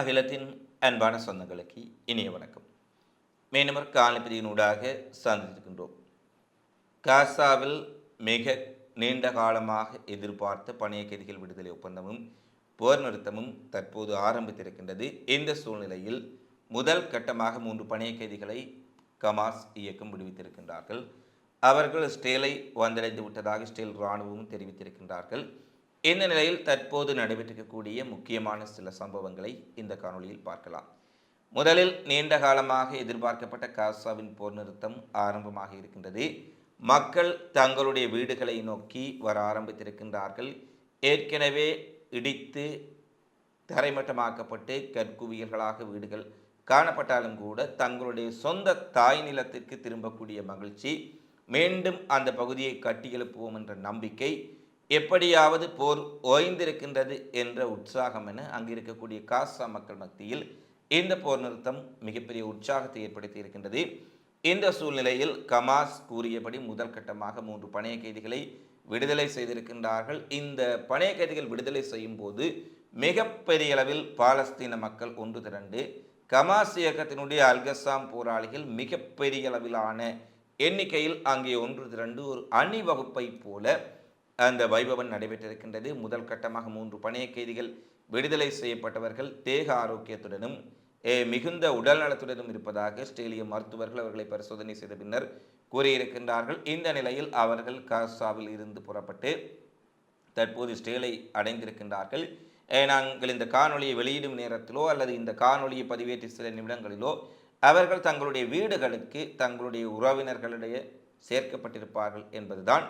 அகிலத்தின் அன்பான சொந்தங்களுக்கு இனிய வணக்கம். மீனவர் காலப்பதியினூடாக சந்தித்திருக்கின்றோம். காசாவில் மிக நீண்ட காலமாக எதிர்பார்த்த பணிய கைதிகள் விடுதலை ஒப்பந்தமும் போர் நிறுத்தமும் தற்போது ஆரம்பித்திருக்கின்றது. இந்த சூழ்நிலையில் முதல் கட்டமாக மூன்று பணிய கைதிகளை கமாஸ் இயக்கம் விடுவித்திருக்கின்றார்கள். அவர்கள் ஸ்டேலை வந்தடைந்து விட்டதாக ஸ்டேல் இராணுவமும் தெரிவித்திருக்கின்றார்கள். இந்த நிலையில் தற்போது நடைபெற்றிருக்கக்கூடிய முக்கியமான சில சம்பவங்களை இந்த காணொளியில் பார்க்கலாம். முதலில் நீண்ட காலமாக எதிர்பார்க்கப்பட்ட காசாவின் போர் நிறுத்தம் ஆரம்பமாக இருக்கின்றது. மக்கள் தங்களுடைய வீடுகளை நோக்கி வர ஆரம்பித்திருக்கின்றார்கள். ஏற்கனவே இடித்து தரைமட்டமாக்கப்பட்டு கற்குவியல்களாக வீடுகள் காணப்பட்டாலும் கூட தங்களுடைய சொந்த தாய் நிலத்திற்கு திரும்பக்கூடிய மகிழ்ச்சி மீண்டும் அந்த பகுதியை கட்டியெழுப்புவோம் என்ற நம்பிக்கை எப்படியாவது போர் ஓய்ந்திருக்கின்றது என்ற உற்சாகம் என அங்கு இருக்கக்கூடிய காசா மக்கள் மத்தியில் இந்த போர் நிறுத்தம் மிகப்பெரிய உற்சாகத்தை ஏற்படுத்தி இருக்கின்றது. இந்த சூழ்நிலையில் கமாஸ் கூறியபடி முதல் கட்டமாக மூன்று பணைய கைதிகளை விடுதலை செய்திருக்கின்றார்கள். இந்த பணைய கைதிகள் விடுதலை செய்யும் போது மிகப்பெரிய அளவில் பாலஸ்தீன மக்கள் ஒன்று திரண்டு கமாஸ் இயக்கத்தினுடைய அல்கசாம் போராளிகள் மிகப்பெரிய அளவிலான எண்ணிக்கையில் அங்கே ஒன்று திரண்டு ஒரு அணிவகுப்பை போல அந்த வைபவம் நடைபெற்றிருக்கின்றது. முதல் கட்டமாக மூன்று பணைய கைதிகள் விடுதலை செய்யப்பட்டவர்கள் தேக ஆரோக்கியத்துடனும் மிகுந்த உடல் நலத்துடனும் இருப்பதாக ஸ்டேலிய மருத்துவர்கள் அவர்களை பரிசோதனை செய்த பின்னர் கூறியிருக்கின்றார்கள். இந்த நிலையில் அவர்கள் காசாவில் இருந்து புறப்பட்டு தற்போது ஸ்டேலை அடைந்திருக்கின்றார்கள். நாங்கள் இந்த காணொலியை வெளியிடும் நேரத்திலோ அல்லது இந்த காணொலியை பதிவேற்றி சில நிமிடங்களிலோ அவர்கள் தங்களுடைய வீடுகளுக்கு தங்களுடைய உறவினர்களிடையே சேர்க்கப்பட்டிருப்பார்கள் என்பதுதான்.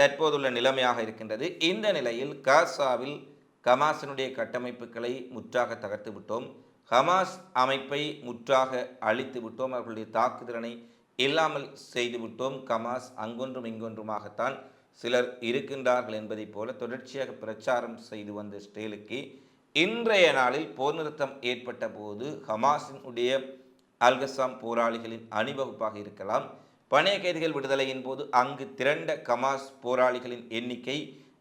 தற்போதுள்ள நிலைமையாக இருக்கின்றது. இந்த நிலையில் காசாவில் ஹமாஸினுடைய கட்டமைப்புகளை முற்றாக தகர்த்து விட்டோம். ஹமாஸ் அமைப்பை முற்றாக அழித்து விட்டோம். அவர்களுடைய தாக்குதிறனை இல்லாமல் செய்துவிட்டோம் கமாஸ் அங்கொன்றும் இங்கொன்றுமாகத்தான் சிலர் இருக்கின்றார்கள் என்பதைப் போல தொடர்ச்சியாக பிரச்சாரம் செய்து வந்த ஸ்டேலுக்கு இன்றைய நாளில் போர் நிறுத்தம் ஏற்பட்ட போது ஹமாஸினுடைய அல்கசாம் போராளிகளின் அணிவகுப்பாக இருக்கலாம். பணைய கைதிகள் விடுதலையின் போது அங்கு திரண்ட கமாஸ் போராளிகளின் எண்ணிக்கை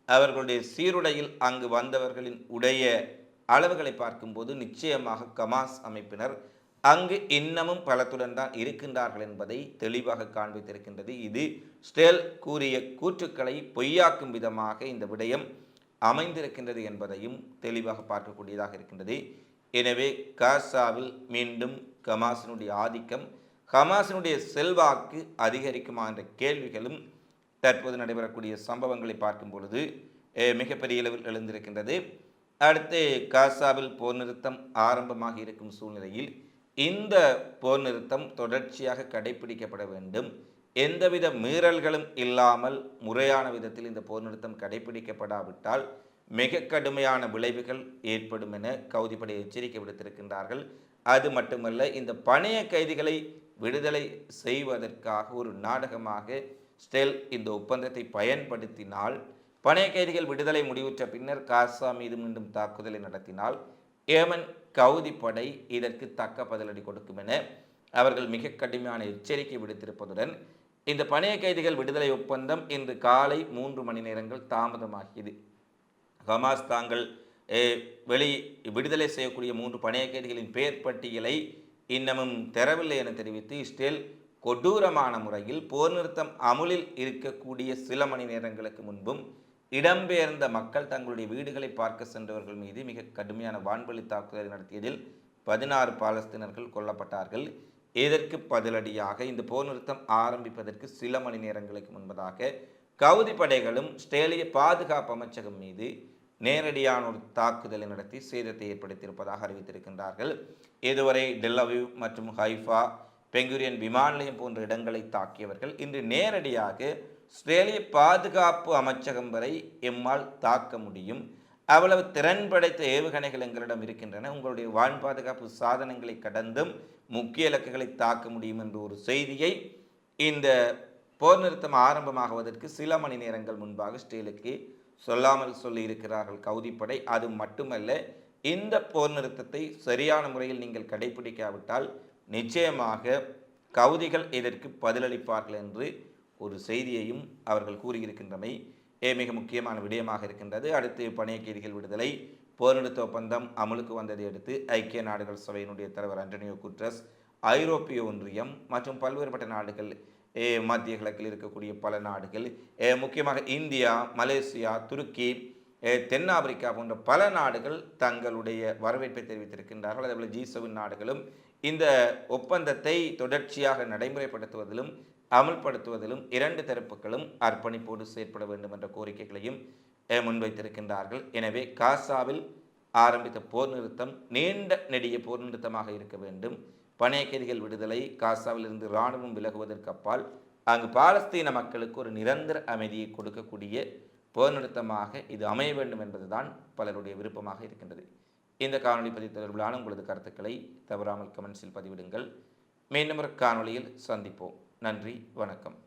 அவர்களுடைய சீருடையில் அங்கு வந்தவர்களின் உடைய அளவுகளை பார்க்கும்போது நிச்சயமாக கமாஸ் அமைப்பினர் அங்கு இன்னமும் பலத்துடன் தான் இருக்கின்றார்கள் என்பதை தெளிவாக காண்பித்திருக்கின்றது. இது ஸ்டேல் கூறிய கூற்றுக்களை பொய்யாக்கும் விதமாக இந்த விடயம் அமைந்திருக்கின்றது என்பதையும் தெளிவாக பார்க்கக்கூடியதாக இருக்கின்றது. எனவே காசாவில் மீண்டும் கமாஸினுடைய ஆதிக்கம் ஹமாஸினுடைய செல்வாக்கு அதிகரிக்குமா என்ற கேள்விகளும் தற்போது நடைபெறக்கூடிய சம்பவங்களை பார்க்கும் பொழுது மிகப்பெரிய அளவில் எழுந்திருக்கின்றது. அடுத்து காசாவில் போர் நிறுத்தம் ஆரம்பமாக இருக்கும் சூழ்நிலையில் இந்த போர் நிறுத்தம் தொடர்ச்சியாக கடைபிடிக்கப்பட வேண்டும். எந்தவித மீறல்களும் இல்லாமல் முறையான விதத்தில் இந்த போர் நிறுத்தம் கடைபிடிக்கப்படாவிட்டால் மிக கடுமையான விளைவுகள் ஏற்படும் என கவுதிப்படை எச்சரிக்கை விடுத்திருக்கின்றார்கள். அது மட்டுமல்ல இந்த பணைய கைதிகளை விடுதலை செய்வதற்காக ஒரு நாடகமாக ஸ்டெல் இந்த ஒப்பந்தத்தை பயன்படுத்தினால் பணைய கைதிகள் விடுதலை முடிவுற்ற பின்னர் காசா மீது மீண்டும் தாக்குதலை நடத்தினால் ஏமன் கவுதி படை இதற்கு தக்க பதிலடி கொடுக்கும் என அவர்கள் மிக கடுமையான எச்சரிக்கை விடுத்திருப்பதுடன் இந்த பணைய கைதிகள் விடுதலை ஒப்பந்தம் இன்று காலை மூன்று மணி நேரங்கள் தாமதமாகியது. ஹமாஸ் தாங்கள் வெளி விடுதலை செய்யக்கூடிய மூன்று பணைய கைதிகளின் பெயர் பட்டியலை இன்னமும் தரவில்லை என தெரிவித்து இஸ்ரேல் கொடூரமான முறையில் போர் நிறுத்தம் அமுலில் இருக்கக்கூடிய சில மணி நேரங்களுக்கு முன்பும் இடம்பெயர்ந்த மக்கள் தங்களுடைய வீடுகளை பார்க்க சென்றவர்கள் மீது மிக கடுமையான வான்வழி தாக்குதல் நடத்தியதில் பதினாறு பாலஸ்தீனர்கள் கொல்லப்பட்டார்கள். இதற்கு பதிலடியாக இந்த போர் நிறுத்தம் ஆரம்பிப்பதற்கு சில மணி நேரங்களுக்கு முன்பதாக கவுதி படைகளும் ஸ்டேலிய பாதுகாப்பு அமைச்சகம் மீது நேரடியான ஒரு தாக்குதலை நடத்தி சேதத்தை ஏற்படுத்தியிருப்பதாக அறிவித்திருக்கின்றார்கள். இதுவரை டெல்லவிவ் மற்றும் ஹைஃபா பெங்குரியன் விமான நிலையம் போன்ற இடங்களை தாக்கியவர்கள் இன்று நேரடியாக இஸ்ரேலிய பாதுகாப்பு அமைச்சகம் வரை எம்மால் தாக்க முடியும். அவ்வளவு திறன் படைத்த ஏவுகணைகள் எங்களிடம் இருக்கின்றன. உங்களுடைய வான் பாதுகாப்பு சாதனங்களை கடந்தும் முக்கிய இலக்குகளை தாக்க முடியும் என்ற ஒரு செய்தியை இந்த போர் நிறுத்தம் ஆரம்பமாகுவதற்கு சில மணி நேரங்கள் முன்பாக ஸ்டேலுக்கு சொல்லாமல் சொல்லியிருக்கிறார்கள் கவுதிப்படை. அது மட்டுமல்ல இந்த போர் நிறுத்தத்தை சரியான முறையில் நீங்கள் கடைபிடிக்காவிட்டால் நிச்சயமாக கவுதிகள் இதற்கு பதிலளிப்பார்கள் என்று ஒரு செய்தியையும் அவர்கள் கூறியிருக்கின்றமை மிக முக்கியமான விடயமாக இருக்கின்றது. அடுத்து பணைய கைதிகள் விடுதலை போர் நிறுத்த ஒப்பந்தம் அமலுக்கு வந்ததை அடுத்து ஐக்கிய நாடுகள் சபையினுடைய தலைவர் அண்டனியோ குட்ரஸ் ஐரோப்பிய ஒன்றியம் மற்றும் பல்வேறுபட்ட நாடுகள் மத்திய கிழக்கில் இருக்கக்கூடிய பல நாடுகள் முக்கியமாக இந்தியா மலேசியா துருக்கி தென்னாப்பிரிக்கா போன்ற பல நாடுகள் தங்களுடைய வரவேற்பை தெரிவித்திருக்கின்றார்கள். அதேபோல் ஜி செவன் நாடுகளும் இந்த ஒப்பந்தத்தை தொடர்ச்சியாக நடைமுறைப்படுத்துவதிலும் அமல்படுத்துவதிலும் இரண்டு தரப்புகளும் அர்ப்பணிப்போடு செயற்பட வேண்டும் என்ற கோரிக்கைகளையும் முன்வைத்திருக்கின்றார்கள். எனவே காசாவில் ஆரம்பித்த போர் நிறுத்தம் நீண்ட நெடிய போர் நிறுத்தமாக இருக்க வேண்டும். பணைய கைதிகள் விடுதலை காசாவிலிருந்து இராணுவம் விலகுவதற்கு அப்பால் அங்கு பாலஸ்தீன மக்களுக்கு ஒரு நிரந்தர அமைதியை கொடுக்கக்கூடிய போர் நிறுத்தமாக இது அமைய வேண்டும் என்பதுதான் பலருடைய விருப்பமாக இருக்கின்றது. இந்த காணொளி பதிவு தொடர்பிலான உங்களது கருத்துக்களை தவறாமல் கமெண்ட்ஸில் பதிவிடுங்கள். மீண்டும் ஒரு காணொளியில் சந்திப்போம். நன்றி வணக்கம்.